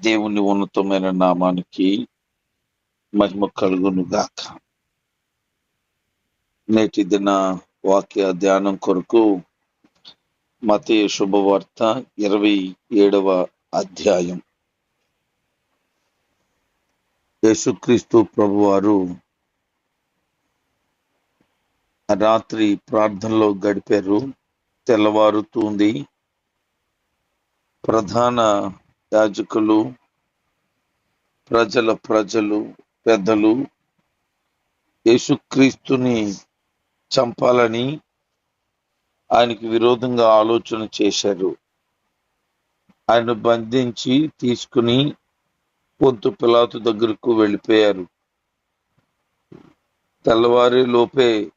దేవుని ఉన్నతమైన నామానికి మహిమ కలుగును గాక నేటి దిన వాక్య ధ్యానం కొరకు మత శుభవార్త ఇరవై ఏడవ అధ్యాయం. యేసుక్రీస్తు ప్రభువారు రాత్రి ప్రార్థనలో గడిపారు తెల్లవారుతుంది. ప్రధాన యాజకులు ప్రజల ప్రజలు పెద్దలు యేసుక్రీస్తుని చంపాలని ఆయనకి విరోధంగా ఆలోచన చేశారు. ఆయన బంధించి తీసుకుని పొంతు పిలాతు దగ్గరకు వెళ్ళిపోయారు. తెల్లవారి లోపే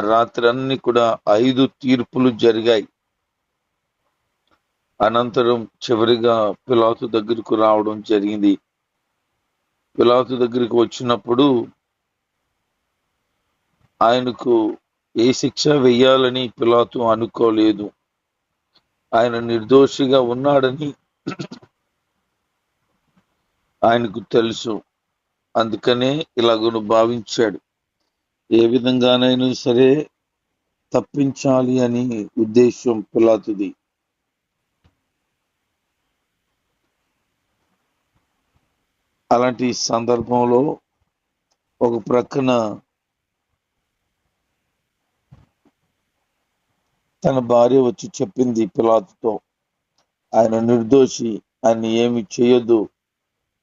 రాత్రి అన్ని కూడా ఐదు తీర్పులు జరిగాయి. అనంతరం చివరిగా పిలాతు దగ్గరకు రావడం జరిగింది. పిలాతు దగ్గరికి వచ్చినప్పుడు ఆయనకు ఏ శిక్ష వెయ్యాలని పిలాతు అనుకోలేదు. ఆయన నిర్దోషిగా ఉన్నాడని ఆయనకు తెలుసు. అందుకనే ఇలాగను భావించాడు. ఏ విధంగానైనా సరే తప్పించాలి అని ఉద్దేశం పిలాతుది. అలాంటి సందర్భంలో ఒక ప్రక్కన తన భార్య వచ్చి చెప్పింది పిలాతుతో. ఆయన నిర్దోషి ఆయన ఏమి చేయొద్దు.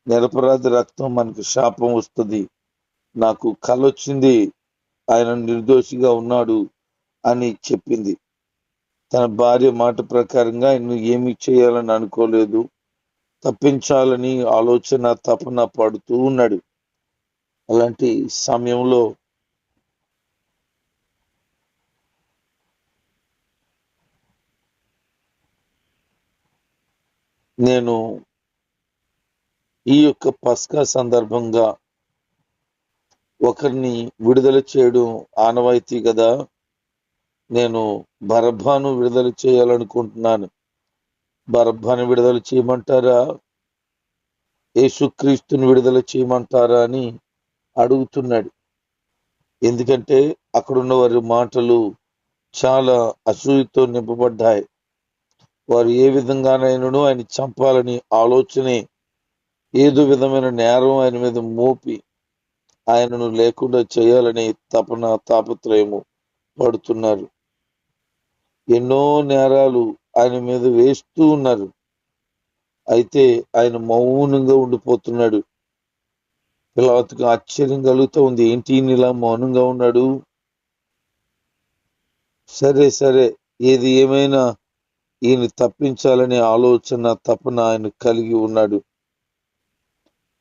నిరపరాధి రక్తం మనకి శాపం వస్తుంది. నాకు కలొచ్చింది ఆయన నిర్దోషిగా ఉన్నాడు అని చెప్పింది. తన భార్య మాట ప్రకారంగా ఆయన ఏమి చేయాలని అనుకోలేదు. తప్పించాలని ఆలోచన తపన పడుతూ ఉన్నాడు. అలాంటి సమయంలో నేను ఈ యొక్క పస్కా సందర్భంగా ఒకరిని విడుదల చేయడం ఆనవాయితీ కదా. నేను బరబ్బాను విడుదల చేయాలనుకుంటున్నాను. బర్భాన్ని విడుదల చేయమంటారా? యేసుక్రీస్తుని విడుదల చేయమంటారా అని అడుగుతున్నాడు. ఎందుకంటే అక్కడున్న వారి మాటలు చాలా అసూయతో నింపబడ్డాయి. వారు ఏ విధంగానైనాను ఆయన చంపాలని ఆలోచనే ఏదో విధమైన నేరం ఆయన మీద మోపి ఆయనను లేకుండా చేయాలని తపన తాపత్రయము పడుతున్నారు. ఎన్నో నేరాలు ఆయన మీద వేస్తూ ఉన్నారు. అయితే ఆయన మౌనంగా ఉండిపోతున్నాడు. పిల్లవతకు ఆశ్చర్యం కలుగుతూ ఉంది. ఏంటి ఇలా మౌనంగా ఉన్నాడు? సరే సరే. ఏది ఏమైనా ఈయన తప్పించాలనే ఆలోచన తపన ఆయన కలిగి ఉన్నాడు.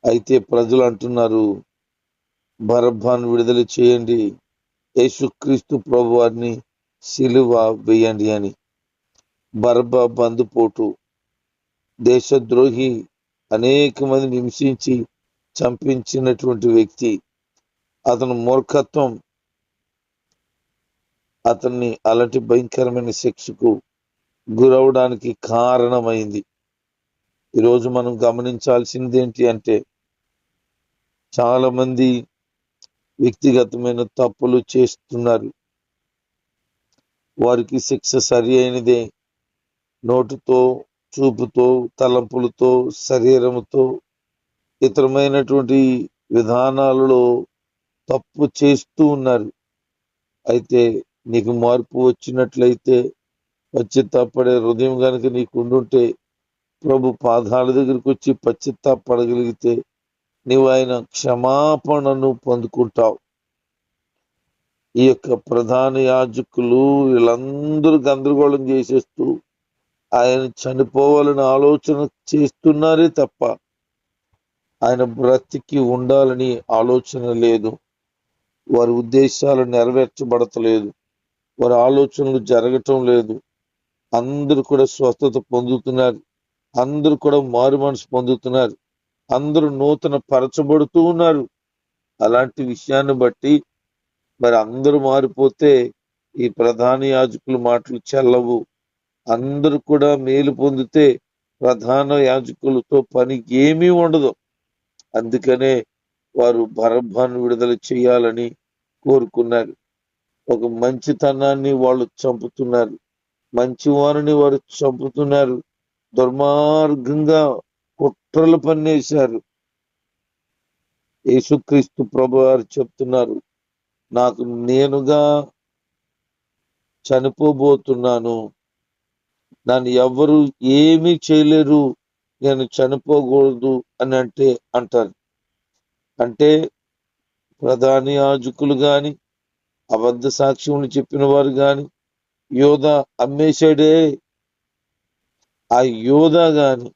అయితే ప్రజలు అంటున్నారు బరబ్బాను విడుదల చేయండి. యేసుక్రీస్తు ప్రభు వారిని సిలువ వేయండి అని. బర్బ బందుపోటు దేశద్రోహి అనేక మందిని హింసించి చంపించినటువంటి వ్యక్తి. అతను మూర్ఖత్వం అతన్ని అలాంటి భయంకరమైన శిక్షకు గురవడానికి కారణమైంది. ఈరోజు మనం గమనించాల్సింది ఏంటి అంటే చాలామంది వ్యక్తిగతమైన తప్పులు చేస్తున్నారు. వారికి శిక్ష సరి అయినదే నోటుతో చూపుతో తలంపులతో శరీరముతో ఇతరమైనటువంటి విధానాలలో తప్పు చేస్తూ ఉన్నారు. అయితే నీకు మార్పు వచ్చినట్లయితే పశ్చిత్తాపడే హృదయం కనుక నీకు ఉండుంటే ప్రభు పాదాల దగ్గరికి వచ్చి పశ్చిత్తాపడగలిగితే నీవు ఆయన క్షమాపణను పొందుకుంటావు. ఈ యొక్క ప్రధాన యాజకులు వీళ్ళందరూ గందరగోళం చేసేస్తూ ఆయన చనిపోవాలని ఆలోచన చేస్తున్నారే తప్ప ఆయన బ్రతికి ఉండాలని ఆలోచన లేదు. వారి ఉద్దేశాలు నెరవేర్చబడతలేదు. వారి ఆలోచనలు జరగటం లేదు. అందరూ కూడా స్వస్థత పొందుతున్నారు. అందరూ కూడా మారు మనసు పొందుతున్నారు. అందరూ నూతన పరచబడుతూ ఉన్నారు. అలాంటి విషయాన్ని బట్టి మరి అందరూ మారిపోతే ఈ ప్రధాన యాజకుల మాటలు చెల్లవు. అందరూ కూడా మేలు పొందితే ప్రధాన యాజకులతో పని ఏమీ ఉండదు. అందుకనే వారు బరబ్బాను విడుదల చేయాలని కోరుకున్నారు. ఒక మంచితనాన్ని వాళ్ళు చంపుతున్నారు. మంచి వారిని వారు చంపుతున్నారు. దుర్మార్గంగా కుట్రలు పన్నేశారు. యేసుక్రీస్తు ప్రభు వారు చెప్తున్నారు నాకు నేనుగా చనిపోబోతున్నాను. నన్ను ఎవరు ఏమీ చేయలేరు నేను చనిపోకూడదు అని అంటే అంటారు. అంటే ప్రధాని యాజకులు గాని అబద్ధ సాక్ష్యములు చెప్పిన వారు గాని యోధ అమ్మేశాడే. ఆ యోధ గాని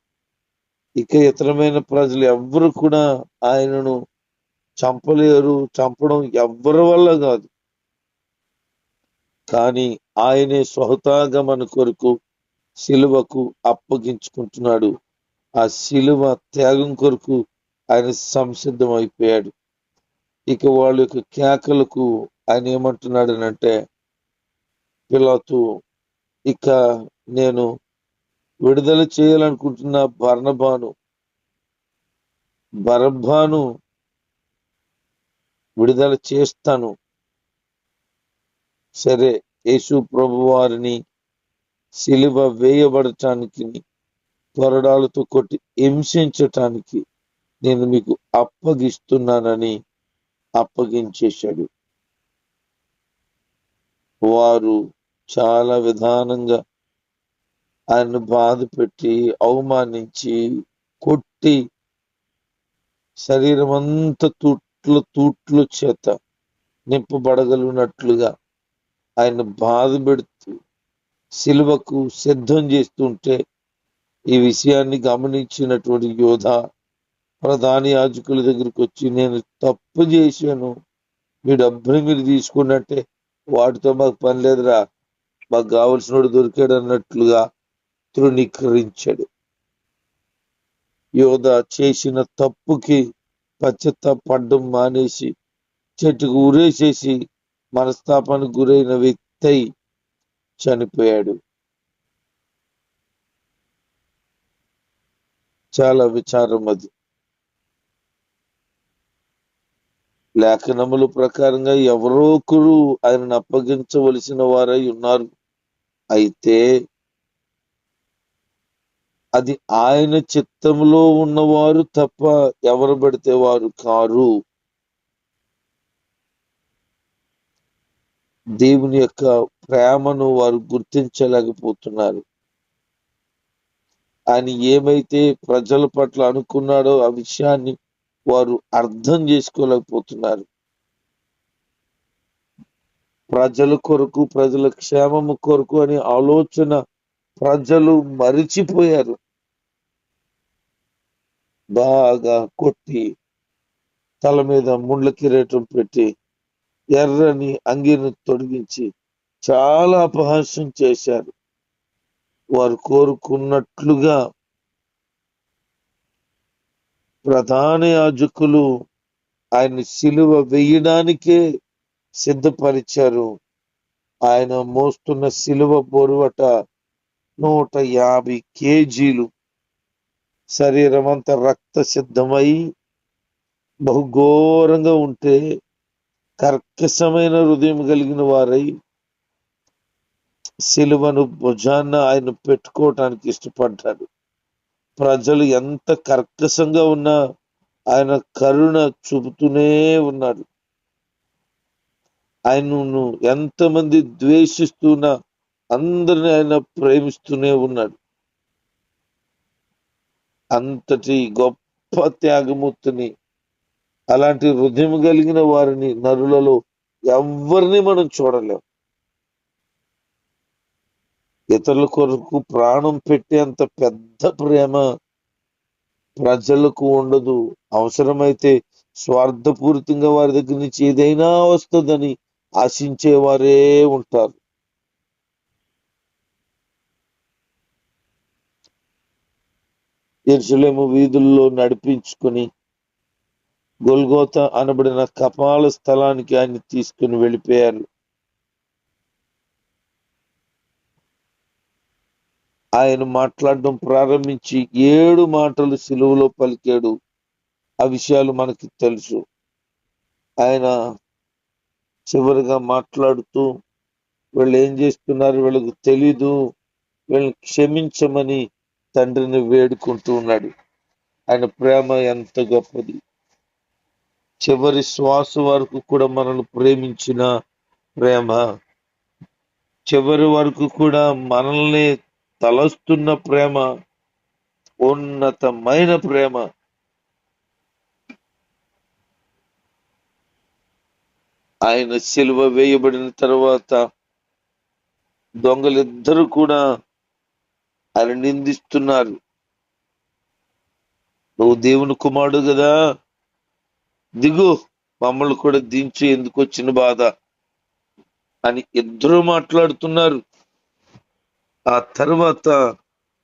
ఇక ఇతరమైన ప్రజలు ఎవ్వరు కూడా ఆయనను చంపలేరు చంపడం ఎవ్వరి వల్ల కాదు. కానీ ఆయనే స్వహతాగా మన కొరకు శిలువకు అప్పగించుకుంటున్నాడు. ఆ శిలువ త్యాగం కొరకు ఆయన సంసిద్ధం అయిపోయాడు ఇక వాళ్ళ యొక్క కేకలకు ఆయన ఏమంటున్నాడు అంటే పిలాతు ఇక నేను విడుదల చేయాలనుకుంటున్న బర్ణబాను బరబ్బాను విడుదల చేస్తాను. సరే యేసు ప్రభు వారిని శిలువ వేయబడటానికి కొరడాలతో కొట్టి హింసించటానికి నేను మీకు అప్పగిస్తున్నానని అప్పగించేశాడు. వారు చాలా విధానంగా ఆయన్ను బాధ పెట్టి అవమానించి కొట్టి శరీరం అంతా తూట్లు తూట్లు చేత నింపబడగలిగినట్లుగా ఆయన బాధ పెడుతూ సిలువకు సిద్ధం చేస్తుంటే ఈ విషయాన్ని గమనించినటువంటి యోధ ప్రధాని యాజకుల దగ్గరికి వచ్చి నేను తప్పు చేశాను. మీ డబ్బుని మీరు తీసుకున్నట్టే వాటితో మాకు పని లేదురా. మాకు కావలసినోడు దొరికాడు అన్నట్లుగా తృణీకరించాడు. యోధ చేసిన తప్పుకి పడ్డం మానేసి చెట్టుకు ఉరేసేసి మనస్తాపానికి గురైన వ్యక్తి చనిపోయాడు. చాలా విచారం అది. లేఖనముల ప్రకారంగా ఎవరో ఒకరు ఆయనను అప్పగించవలసిన వారై ఉన్నారు. అయితే అది ఆయన చిత్తంలో ఉన్నవారు తప్ప ఎవరు పడితే వారు కారు. దేవుని యొక్క ప్రేమను వారు గుర్తించలేకపోతున్నారు. ఆయన ఏమైతే ప్రజల పట్ల అనుకున్నాడో ఆ విషయాన్ని వారు అర్థం చేసుకోలేకపోతున్నారు. ప్రజల కొరకు ప్రజల క్షేమము కొరకు అనే ఆలోచన ప్రజలు మరిచిపోయారు. బాగా కొట్టి తల మీద ముండ్ల కిరీటం పెట్టి ఎర్రని అంగిని తొడిగించి చాలా అపహాస్యం చేశారు. వారు కోరుకున్నట్లుగా ప్రధాన యాజకులు ఆయన సిలువ వేయడానికే సిద్ధపరిచారు. ఆయన మోస్తున్న సిలువ బొరువట నూట యాభై కేజీలు. శరీరం అంతా రక్త సిద్ధమై బహుఘోరంగా ఉంటే కర్కశమైన హృదయం కలిగిన వారై సిలువను భుజాన ఆయన పెట్టుకోవటానికి ఇష్టపడ్డాడు. ప్రజలు ఎంత కర్కశంగా ఉన్నా ఆయన కరుణ చూపుతూనే ఉన్నాడు. ఆయనను ఎంతమంది ద్వేషిస్తున్నా అందరిని ఆయన ప్రేమిస్తూనే ఉన్నాడు. అంతటి గొప్ప త్యాగమూర్తిని అలాంటి హృదయం కలిగిన వారిని నరులలో ఎవరిని మనం చూడలేం. ఇతరుల కొరకు ప్రాణం పెట్టేంత పెద్ద ప్రేమ ప్రజలకు ఉండదు. అవసరమైతే స్వార్థపూరితంగా వారి దగ్గర నుంచి ఏదైనా వస్తుందని ఆశించేవారే ఉంటారు. ఎరుసలేము వీధుల్లో నడిపించుకుని గొల్గోత అనబడిన కపాల స్థలానికి ఆయన తీసుకుని వెళ్ళిపోయారు. ఆయన మాట్లాడడం ప్రారంభించి ఏడు మాటలు సిలువలో పలికాడు. ఆ విషయాలు మనకి తెలుసు. ఆయన చివరిగా మాట్లాడుతూ వీళ్ళు ఏం చేస్తున్నారు? వీళ్ళకు తెలీదు. వీళ్ళని క్షమించమని తండ్రిని వేడుకుంటూ ఉన్నాడు. ఆయన ప్రేమ ఎంత గొప్పది. చివరి శ్వాస వరకు కూడా మనల్ని ప్రేమించిన ప్రేమ. చివరి వరకు కూడా మనల్ని తలస్తున్న ప్రేమ ఉన్నతమైన ప్రేమ. ఆయన సిలువ వేయబడిన తర్వాత దొంగలిద్దరూ కూడా ఆయన నిందిస్తున్నారు. నువ్వు దేవుని కుమారుడు కదా? దిగు మమ్మల్ని కూడా దించి ఎందుకు వచ్చిన బాధ? అని ఇద్దరు మాట్లాడుతున్నారు. ఆ తర్వాత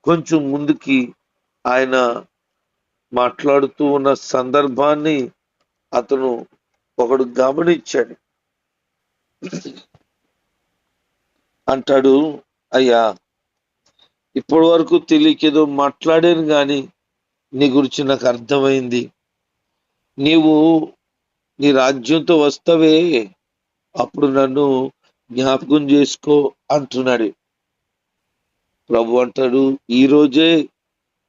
కొంచెం ముందుకి ఆయన మాట్లాడుతూ ఉన్న సందర్భాన్ని అతను ఒకడు గమనించాడు. అంటాడు అయ్యా ఇప్పటి వరకు తెలియకేదో మాట్లాడాను కానీ నీ గురించి నాకు అర్థమైంది. నీవు నీ రాజ్యంతో వస్తావే అప్పుడు నన్ను జ్ఞాపకం చేసుకో అంటున్నాడు. ప్రభు అంటాడు ఈ రోజే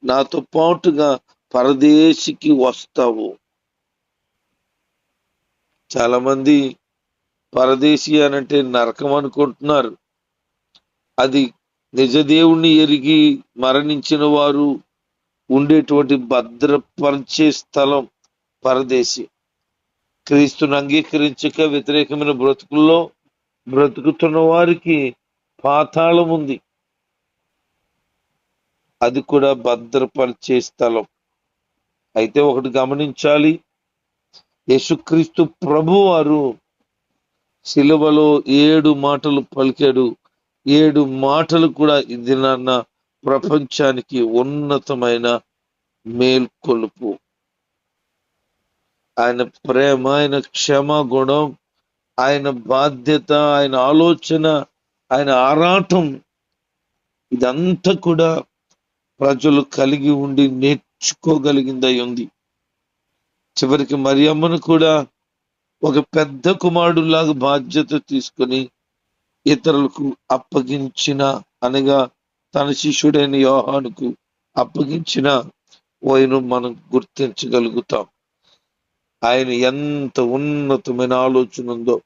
నాతో పాటుగా పరదేశికి వస్తావు. చాలా మంది పరదేశి అనంటే నరకం అనుకుంటున్నారు. అది నిజదేవుణ్ణి ఎరిగి మరణించిన వారు ఉండేటువంటి భద్రపరిచే స్థలం పరదేశి. క్రీస్తుని అంగీకరించక వ్యతిరేకమైన బ్రతుకుల్లో బ్రతుకుతున్న వారికి పాతాళం ఉంది. అది కూడా భద్రపరిచే స్థలం. అయితే ఒకటి గమనించాలి. యేసుక్రీస్తు ప్రభు వారు శిలువలో ఏడు మాటలు పలికాడు. ఏడు మాటలు కూడా ఇది నాన్న ప్రపంచానికి ఉన్నతమైన మేల్కొలుపు. ఆయన ప్రేమ ఆయన క్షమ గుణం ఆయన బాధ్యత ఆయన ఆలోచన ఆయన ఆరాటం ఇదంతా కూడా ప్రజలు కలిగి ఉండి నేర్చుకోగలిగిందై ఉంది. చివరికి మరియమ్మను కూడా ఒక పెద్ద కుమారుడులాగా బాధ్యత తీసుకుని ఇతరులకు అప్పగించిన అనగా తన శిష్యుడైన యోహానుకు అప్పగించిన వైను మనం గుర్తించగలుగుతాం. ఆయన ఎంత ఉన్నతమైన ఆలోచన ఉందో.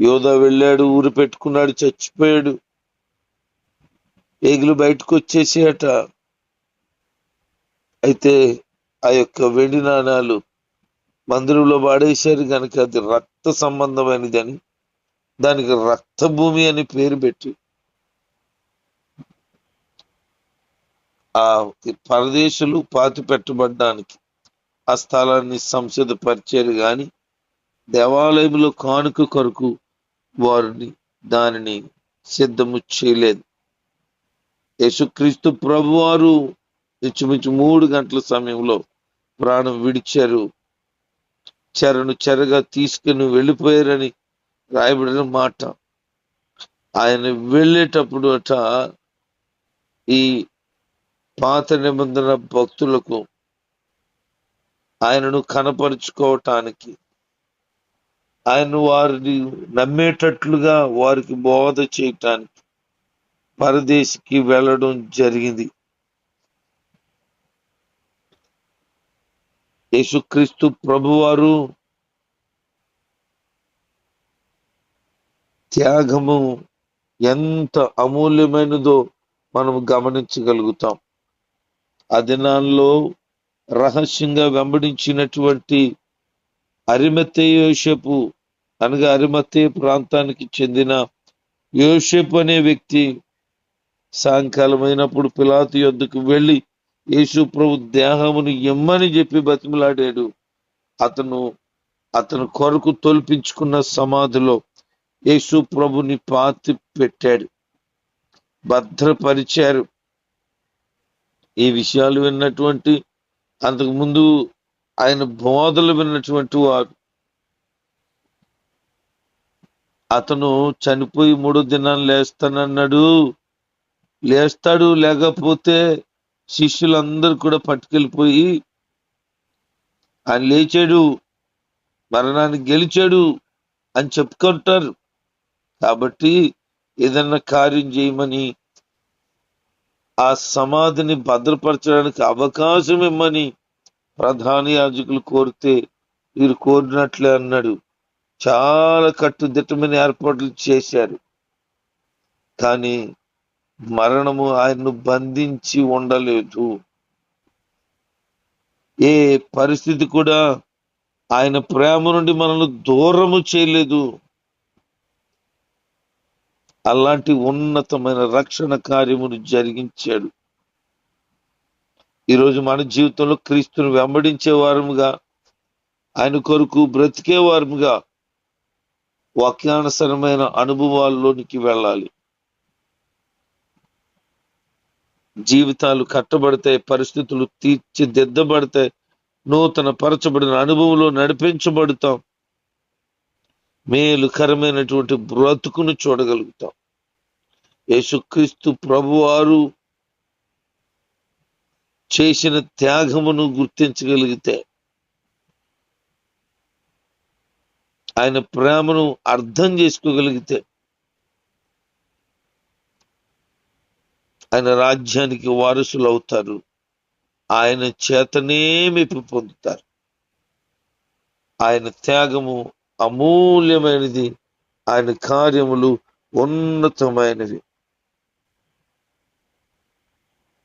యోధ వెళ్ళాడు ఊరు పెట్టుకున్నాడు చచ్చిపోయాడు. ఏగులు బయటకు వచ్చేసేయట. అయితే ఆ యొక్క వెండి నాణాలు మందిరంలో వాడేశారు కనుక అది రక్త సంబంధమైనదని దానికి రక్త భూమి అని పేరు పెట్టి. ఆ పరదేశులు పాతి పెట్టబడ్డానికి ఆ స్థలాన్ని సంసిద్ధపరిచారు కానీ దేవాలయంలో కానుక కొరకు వారిని దానిని సిద్ధము చేయలేదు. యేసుక్రీస్తు ప్రభు వారు ఇంచుమించు మూడు గంటల సమయంలో ప్రాణం విడిచారు. చెరను చెరగా తీసుకుని వెళ్ళిపోయారని రాయబడిన మాట. ఆయన వెళ్ళేటప్పుడు అట ఈ పాత నిబంధన భక్తులకు ఆయనను కనపరుచుకోవటానికి ఆయన వారిని నమ్మేటట్లుగా వారికి బోధ చేయటానికి పరదేశికి వెళ్ళడం జరిగింది. యేసుక్రీస్తు ప్రభువారు త్యాగము ఎంత అమూల్యమైనదో మనం గమనించగలుగుతాం. ఆ దినాల్లో రహస్యంగా వెంబడించినటువంటి అరిమతే యోషపు అనగా అరిమతే ప్రాంతానికి చెందిన యోషపు అనే వ్యక్తి సాయంకాలమైనప్పుడు పిలాతు యొద్దకు వెళ్ళి యేసు ప్రభు దేహమును ఇమ్మని చెప్పి బతిమలాడాడు. అతను అతను కొరకు తొలిపించుకున్న సమాధిలో యేసు ప్రభుని పాతి పెట్టాడు. భద్రపరిచారు. ఈ విషయాలు విన్నటువంటి అంతకుముందు ఆయన బోధలు విన్నటువంటి వారు. అతను చనిపోయి మూడో దినాన్ని లేస్తానన్నాడు. లేస్తాడు లేకపోతే శిష్యులందరూ కూడా పట్టుకెళ్ళిపోయి ఆయన లేచాడు మరణాన్ని గెలిచాడు అని చెప్పుకుంటారు. కాబట్టి ఏదన్నా కార్యం చేయమని ఆ సమాధిని భద్రపరచడానికి అవకాశం ఇమ్మని ప్రధాన యాజకులు కోరితే వీరు కోరినట్లే అన్నాడు. చాలా కట్టుదిట్టమైన ఏర్పాట్లు చేశారు. కానీ మరణము ఆయన్ను బంధించి ఉండలేదు. ఏ పరిస్థితి కూడా ఆయన ప్రేమ నుండి మనల్ని దూరము చేయలేదు. అలాంటి ఉన్నతమైన రక్షణ కార్యమును జరిగించాడు. ఈరోజు మన జీవితంలో క్రీస్తును వెంబడించే వారముగా ఆయన కొరకు బ్రతికే వారముగా వాక్యానుసరమైన అనుభవాల్లోనికి వెళ్ళాలి. జీవితాలు కట్టబడతాయి పరిస్థితులు తీర్చిదిద్దబడతాయి నూతన పరచబడిన అనుభవంలో నడిపించబడతాం. మేలుకరమైనటువంటి బ్రతుకును చూడగలుగుతాం. యేసుక్రీస్తు ప్రభువారు చేసిన త్యాగమును గుర్తించగలిగితే ఆయన ప్రేమను అర్థం చేసుకోగలిగితే ఆయన రాజ్యానికి వారసులు అవుతారు ఆయన చేతనే మెప్పు పొందుతారు. ఆయన త్యాగము అమూల్యమైనది. ఆయన కార్యములు ఉన్నతమైనవి.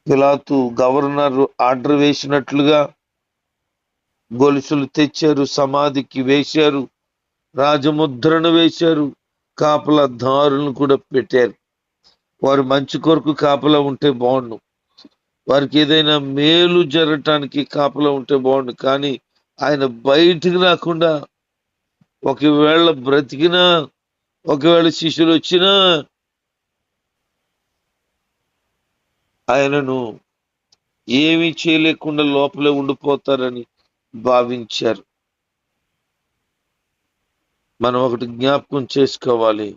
పిలాతు గవర్నర్ ఆర్డర్ వేసినట్లుగా గొలుసులు తెచ్చారు సమాధికి వేశారు రాజముద్రను వేశారు కాపలా దారులను కూడా పెట్టారు. వారు మంచి కొరకు కాపలా ఉంటే బాగుండు. వారికి ఏదైనా మేలు జరగటానికి కాపలా ఉంటే బాగుండు. కానీ ఆయన బయటికి రాకుండా ఒకవేళ బ్రతికినా ఒకవేళ శిష్యులు వచ్చినా ఆయనను ఏమీ చేయలేకుండా లోపలే ఉండిపోతారని భావించారు. మనం ఒకటి జ్ఞాపకం చేసుకోవాలి.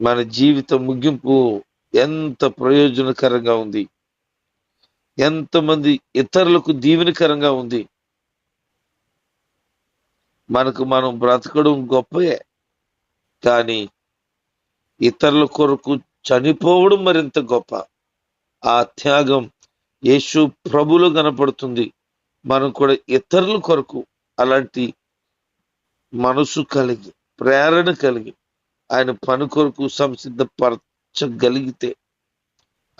మన జీవిత ముగింపు ఎంత ప్రయోజనకరంగా ఉంది. ఎంతమంది ఇతరులకు దీవెనకరంగా ఉంది. మనకు మనం బ్రతకడం గొప్పయే. కానీ ఇతరుల కొరకు చనిపోవడం మరింత గొప్ప. ఆ త్యాగం యేసు ప్రభులో కనపడుతుంది. మనం కూడా ఇతరుల కొరకు అలాంటి మనసు కలిగి ప్రేరణ కలిగి ఆయన పని కొరకు సంసిద్ధపరచగలిగితే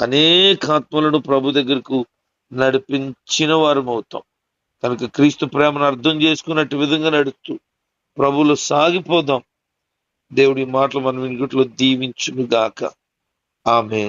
అనేక ఆత్మలను ప్రభు దగ్గరకు నడిపించిన వారం అవుతాం. కనుక క్రీస్తు ప్రేమను అర్థం చేసుకున్నట్టు విధంగా నడుస్తూ ప్రభులు సాగిపోదాం. దేవుడి మాటలు మనం ఇంకట్లో దీవించును గాక ఆమె